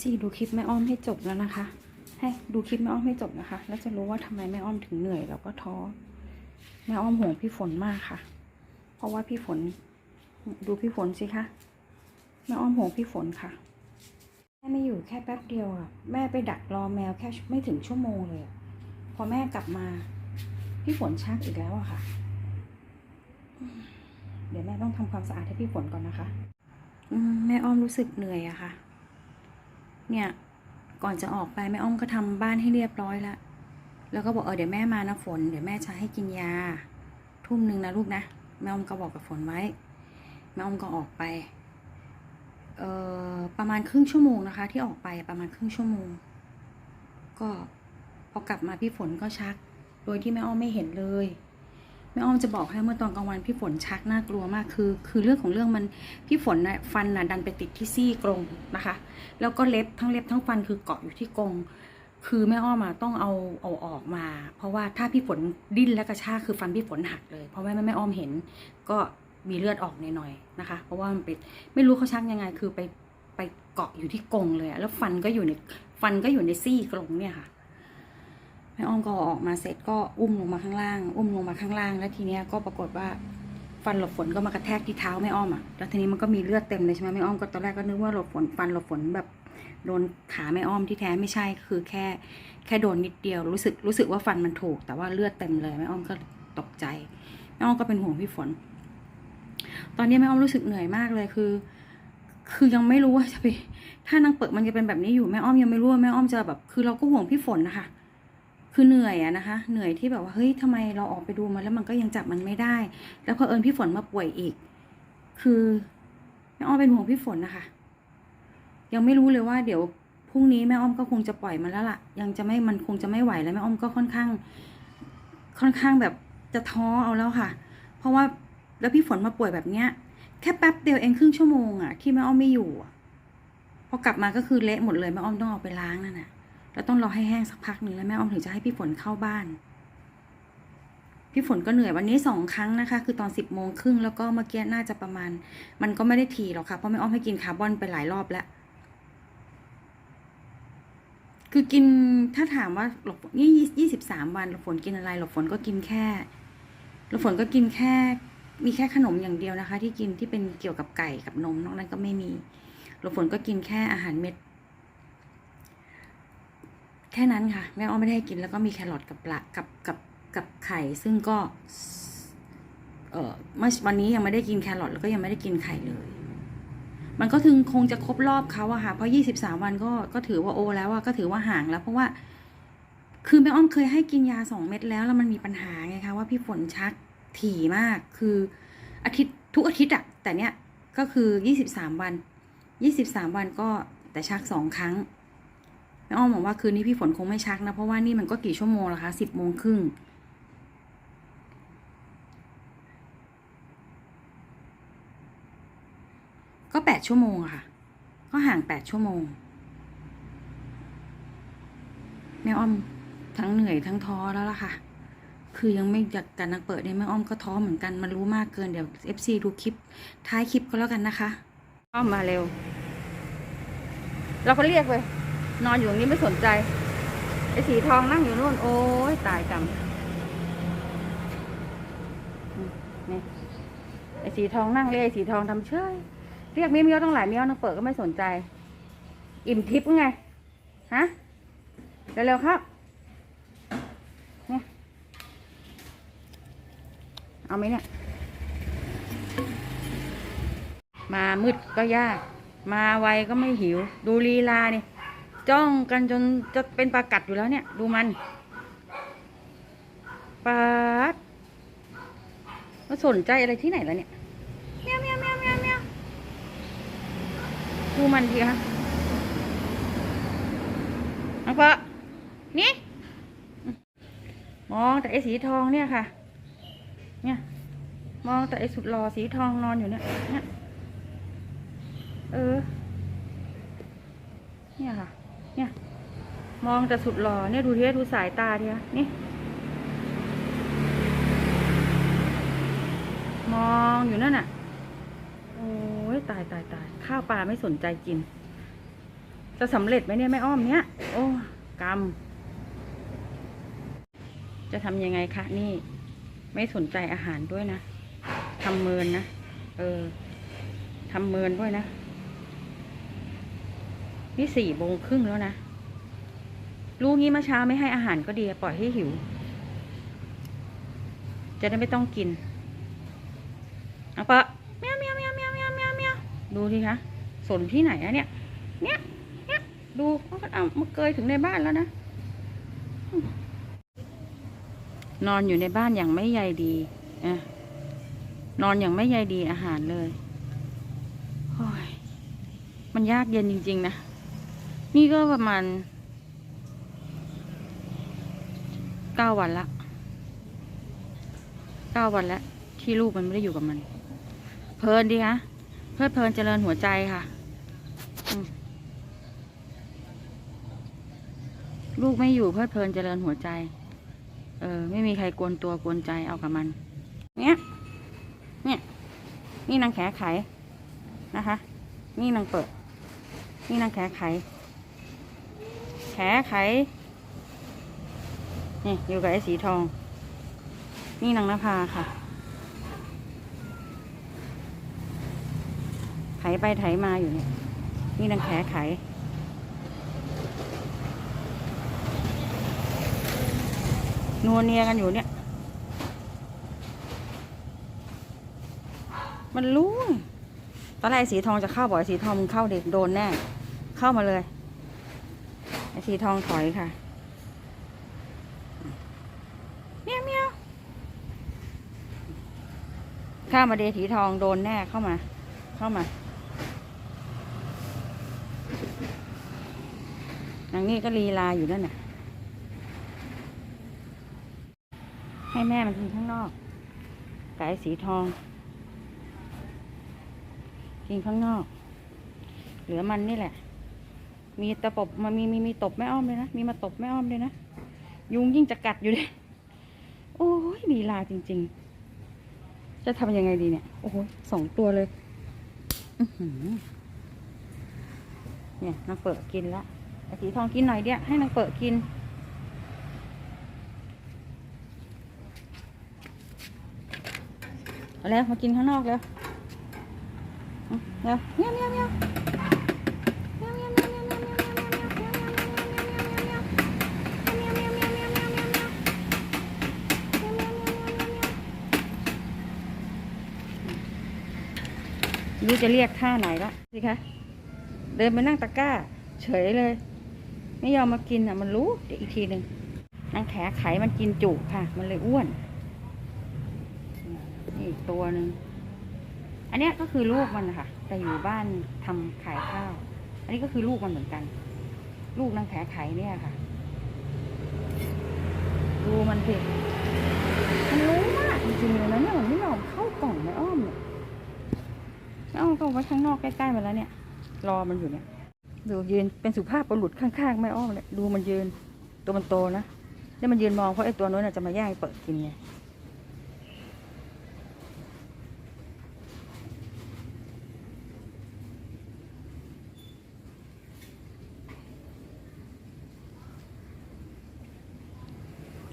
FC ดูคลิปแม่อ้อมให้จบแล้วนะคะ ให้ดูคลิปแม่อ้อมให้จบนะคะ แล้วจะรู้ว่าทำไมแม่อ้อมถึงเหนื่อยแล้วก็ท้อ แม่อ้อมห่วงพี่ฝนมากค่ะ เพราะว่าพี่ฝน ดูพี่ฝนสิคะแม่อ้อมห่วงพี่ฝนค่ะแม่ไม่อยู่แค่แป๊บเดียวอะแม่ไปดักรอแมวแค่ไม่ถึงชั่วโมงเลยพอแม่กลับมา พี่ฝนชักอีกแล้วอะค่ะ เดี๋ยวแม่ต้องทำความสะอาดให้พี่ฝนก่อนนะคะแม่อ้อมรู้สึกเหนื่อยอะค่ะ เนี่ย ก่อนจะออกไปแม่อ้อมก็ทำบ้านให้เรียบร้อยแล้วแล้วก็บอกเออเดี๋ยวแม่มานะฝน เดี๋ยวแม่จะให้กินยา ทุ่มหนึ่งนะลูกนะแม่อ้อมก็บอกกับฝนไว้แม่อ้อมก็ออกไปเอ่อประมาณครึ่งชั่วโมงนะคะ ที่ออกไปประมาณครึ่งชั่วโมง ก็พอกลับมาพี่ฝนก็ชัก โดยที่แม่อ้อมไม่เห็นเลย แม่อ้อมจะบอกให้เมื่อตอนกลางวันพี่ฝนชักน่ากลัวมากคือ คือเรื่องของเรื่องมันพี่ฝนนะฟันนะดันไปติดที่ซี่กรงนะคะ แล้วก็เล็บทั้งเล็บทั้งฟันคือเกาะอยู่ที่กรงคือแม่อ้อมมาต้องเอาเอาออกมา เพราะว่าถ้าพี่ฝนดิ้นและกระชากคือฟันพี่ฝนหักเลย เพราะว่แม่แม่อ้อมเห็น ก็มีเลือดออกหน่อยๆนะคะ เพราะว่ามันเป็นไม่รู้เขาชักยังไง คือไปไปเกาะอยู่ที่กรงเลยแล้วฟันก็อยู่ในฟันก็อยู่ในซี่กรงเนี่ยค่ะ แม่อ้อมก็อออกมาเสร็จก็อุ้มลงมาข้างล่าง อุ้มลงมาข้างล่าง แล้วทีเนี้ยก็ปรากฏว่าฟันหลบฝนก็มากระแทกที่เท้าแม่อ้อมอะ แล้วทีนี้มันก็มีเลือดเต็มเลยใช่ไหมแม่อ้อมก็ตอนแรกก็นึกว่าหลบฝนฟันหลบฝนแบบโดนขาแม่อ้อมที่แท้ไม่ใช่คือแค่แค่โดนนิดเดียวรู้สึกรู้สึกว่าฟันมันถูก แต่ว่าเลือดเต็มเลยแม่อ้อมก็ตกใจแม่อ้อมก็เป็นห่วงพี่ฝน ตอนนี้แม่อ้อมรู้สึกเหนื่อยมากเลยคือ คือยังไม่รู้ว่าจะไปถ้านางเปิดมันจะเป็นแบบนี้อยู่แม่อ้อมยังไม่รู้ว่าแม่อ้อมจะแบบ คือเราก็ห่วงพี่ฝนนะคะ คือเหนื่อยอะนะคะ เหนื่อยที่แบบว่าเฮ้ยทำไมเราออกไปดูมันแล้วมันก็ยังจับมันไม่ได้ แล้วพอเอิญพี่ฝนมาป่วยอีก คือแม่อ้อมเป็นห่วงพี่ฝนนะคะ ยังไม่รู้เลยว่าเดี๋ยวพรุ่งนี้แม่อ้อมก็คงจะปล่อยมันแล้วล่ะ ยังจะไม่มันคงจะไม่ไหวแล้วแม่อ้อมก็ค่อนข้าง ค่อนข้างแบบจะท้อเอาแล้วค่ะ เพราะว่าแล้วพี่ฝนมาป่วยแบบเนี้ย แค่แป๊บเดียวเองครึ่งชั่วโมงอะที่แม่อ้อมไม่อยู่อะพอกลับมาก็คือเละหมดเลยแม่อ้อมต้องเอาไปล้างนั่นน่ะ แล้วต้องรอให้แห้งสักพักหนึ่งแล้วแม่อ้อมถึงจะให้พี่ฝนเข้าบ้าน พี่ฝนก็เหนื่อยวันนี้สองครั้งนะคะ คือตอนสิบโมงครึ่งแล้วก็เมื่อกี้น่าจะประมาณ มันก็ไม่ได้ทีหรอกค่ะเพราะแม่อ้อมให้กินคาร์บอนไปหลายรอบแล้วคือกินถ้าถามว่าหลบนี่ยี่สิบสามวันหลบฝนกินอะไรหลบฝนก็กินแค่หลบฝนก็กินแค่ มีแค่ขนมอย่างเดียวนะคะ ที่กินที่เป็นเกี่ยวกับไก่กับนมนอกนั้นก็ไม่มีหลบฝนก็กินแค่อาหารเม็ด แค่นั้นค่ะ แม่อ้อมไม่ได้ให้กินแล้วก็มีแครอทกับปลากับกับกับไข่ ซึ่งก็ เออเมื่อวันนี้ยังไม่ได้กินแครอทแล้วก็ยังไม่ได้กินไข่เลย มันก็ถึงคงจะครบรอบเขาอะค่ะเพราะยี่สิบสามวันก็ก็ถือว่าโอแล้วอะก็ถือว่าห่างแล้วเพราะว่า คือแม่อ้อมเคยให้กินยาสองเม็ดแล้วแล้วมันมีปัญหาไงคะว่าพี่ฝนชักถี่มาก คืออาทิตย์ทุกอาทิตย์อะแต่เนี้ยก็คือยี่สิบสามวันยี่สิบสามวันก็แต่ชักสองครั้ง แม่อ้อมบอกว่าคืนนี้พี่ฝนคงไม่ชักนะ เพราะว่านี่มันก็กี่ชั่วโมงแล้วคะสิบโมงครึ่งก็แปดชั่วโมงค่ะ ก็ห่างแปดชั่วโมง แม่อ้อมทั้งเหนื่อยทั้งท้อแล้วล่ะค่ะ คือยังไม่อยากกันนักเปิดเนี่ยแม่อ้อมก็ท้อเหมือนกัน มันรู้มากเกินเดี๋ยว FC ดูคลิป ท้ายคลิปก็แล้วกันนะคะ อ้อมมาเร็ว เราก็เรียกเลย นอนอยู่ตรงนี้ไม่สนใจ ไอ้สีทองนั่งอยู่นู่น โอ้ยตายกรรมนี่ไอ้สีทองนั่งเลยไอ้สีทองทำเชยเรียกเมี้ยวๆต้องหลายเมี้ยวนักเปิดก็ไม่สนใจ อิ่มทิพย์ไง ฮะ เร็วๆครับเนี่ยเอาไหมเนี่ย มามืดก็ยาก มาไวก็ไม่หิว ดูลีลาเนี่ย จ้องกันจนจะเป็นปลากัดอยู่แล้วเนี่ย ดูมันปลาดมาสนใจอะไรที่ไหนแล้วเนี่ยเมียวเมียวเมียวเมียวเมียวดูมันทีคะน้องเพาะนี่มองแต่ไอ้สีทองเนี่ยค่ะ เนี่ย มองแต่ไอ้สุดหล่อสีทองนอนอยู่เนี่ยเนี่ยเออ เนี่ยค่ะ เนี่ย มองแต่สุดหล่อเนี่ยดูเทียดูสายตาเทียนี่ มองอยู่นั่นน่ะ โอ้ยตายตายตายข้าวปลาไม่สนใจกิน จะสำเร็จไหมเนี่ยแม่อ้อมเนี่ย โอ้กรรม จะทำยังไงคะนี่ ไม่สนใจอาหารด้วยนะทำเมินนะ เออทำเมินด้วยนะ นี่สี่โมงครึ่งแล้วนะ รู้งี้มาเช้าไม่ให้อาหารก็ดีปล่อยให้หิว จะได้ไม่ต้องกิน เอาปะเมียวเมียวเมียวเมียวเมียวเมียวเมียวดูดิคะสนที่ไหนอะเนี่ย เนี่ยเนี่ยดูเอาเกยถึงในบ้านแล้วนะ นอนอยู่ในบ้านอย่างไม่ใยดีอะนอนอย่างไม่ใยดีอาหารเลย มันยากเย็นจริง ๆ นะ นี่ก็ประมาณเก้าวันละเก้าวันแล้วที่ลูกมันไม่ได้อยู่กับมัน เพลินดีฮะเพื่อเพลินเจริญหัวใจค่ะลูกไม่อยู่เพื่อเพลินเจริญหัวใจ เออ ไม่มีใครกวนตัวกวนใจเอากับมัน เนี้ย เนี่ย นี่นางแขไขนะคะ นี่นางเปิด นี่นางแขไข แขาไขนี่อยู่กับไอ้สีทอง นี่นางนภาค่ะ ไถไปไถมาอยู่เนี่ย นี่นางแขไขนัวเนียกันอยู่เนี่ย มันรู้ ตอนแรกสีทองจะเข้าบ่อยสีทองมึงเข้าเด็กโดนแน่ เข้ามาเลย สีทองถอยค่ะเมียวเมียวข้ามาเดสีทองโดนแน่เข้ามา เข้ามาหนังนี่ก็ลีลาอยู่นั่นน่ะ ให้แม่มันกินข้างนอกไก่สีทอง กินข้างนอก เหลือมันนี่แหละ มีตะปบมามีมีมีตบแม่อ้อมเลยนะ มีมาตบแม่อ้อมเลยนะ ยุงยิ่งจะกัดอยู่เลยโอ้ยมีลาจริง ๆ จะทำยังไงดีเนี่ย โอ้โหสองตัวเลยเนี่ยนางเปิดกินละสีทองกินหน่อยเดียวให้นางเปิดกิน แล้วมากินข้างนอกแล้วเงี้ยเงี้ยเงี้ย รียกท่าไหนละสิคะ เดินไปนั่งตะกร้า เฉยเลย ไม่ยอมมากินอะ มันรู้เดี๋ยวอีกทีหนึ่งนางแขไขมันกินจุค่ะ มันเลยอ้วน นี่อีกตัวหนึ่งอันนี้ก็คือลูกมันนะคะแต่อยู่บ้านทำขายข้าว อันนี้ก็คือลูกมันเหมือนกัน ลูกนางแผลไขเนี่ยค่ะ ดูมันสิมันรู้มากจริงๆเลยนะเนี่ยมันไม่ยอมเข้ากล่องไม่อ้อมเนี่ย ไม่อ้อมก็เอาไว้ข้างนอกใกล้ๆมาแล้วเนี่ย รอมันอยู่เนี่ย ดูยืนเป็นสุภาพบุรุษข้างๆไม่อ้อมเลยดูมันยืน ตัวมันโตนะเนี่ยมันยืนมองเพราะไอ้ตัวนู้นจะมาแย่งเปิดกินไง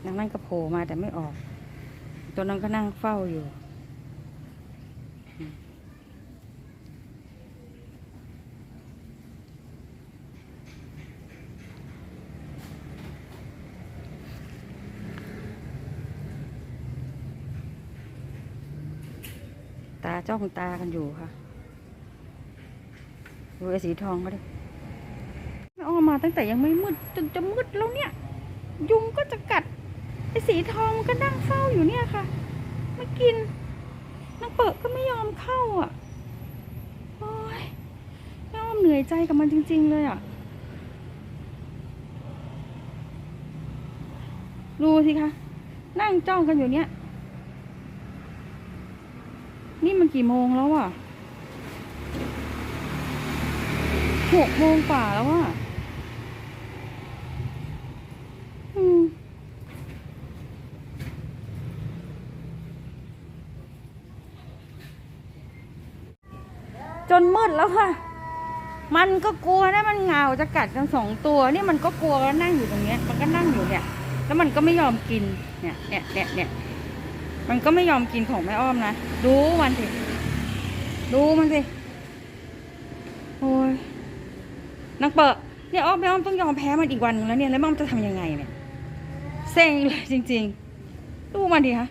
นางนั่นก็โผล่มาแต่ไม่ออก ตัวนั้นก็นั่งเฝ้าอยู่ ตาจ้องตากันอยู่ค่ะดูไอ้สีทองก็ได้ไม่อ้อมมาตั้งแต่ยังไม่มืดจนจะมืดแล้วเนี่ย ยุงก็จะกัดไอ้สีทองมันก็นั่งเฝ้าอยู่เนี่ยค่ะไม่กินนางเปิดก็ไม่ยอมเข้าอะโอ้ยแม่อ้อมเหนื่อยใจกับมันจริง ๆ เลยอะดูสิคะนั่งจ้องกันอยู่เนี่ย นี่ มันกี่โมงแล้วอะหกโมงกว่าแล้วอะอืมจนมืดแล้วค่ะ มันก็กลัวนะมันเหงาจะกัดกันสองตัว นี่มันก็กลัวแล้วนั่งอยู่ตรงเนี้ย มันก็นั่งอยู่เนี่ย แล้วมันก็ไม่ยอมกิน เนี่ย เนี่ยเนี่ยเนี่ย มันก็ไม่ยอมกินของแม่อ้อมนะ ดูมันสิ ดูมันสิ โอ้ยนางเปอะเนี่ยอ้อมแม่อ้อมต้องยอมแพ้มันอีกวันนึงแล้วเนี่ย แล้วแม่อ้อมจะทำยังไงเนี่ย เซ็งเลยจริง ๆ ดูมันดิคะ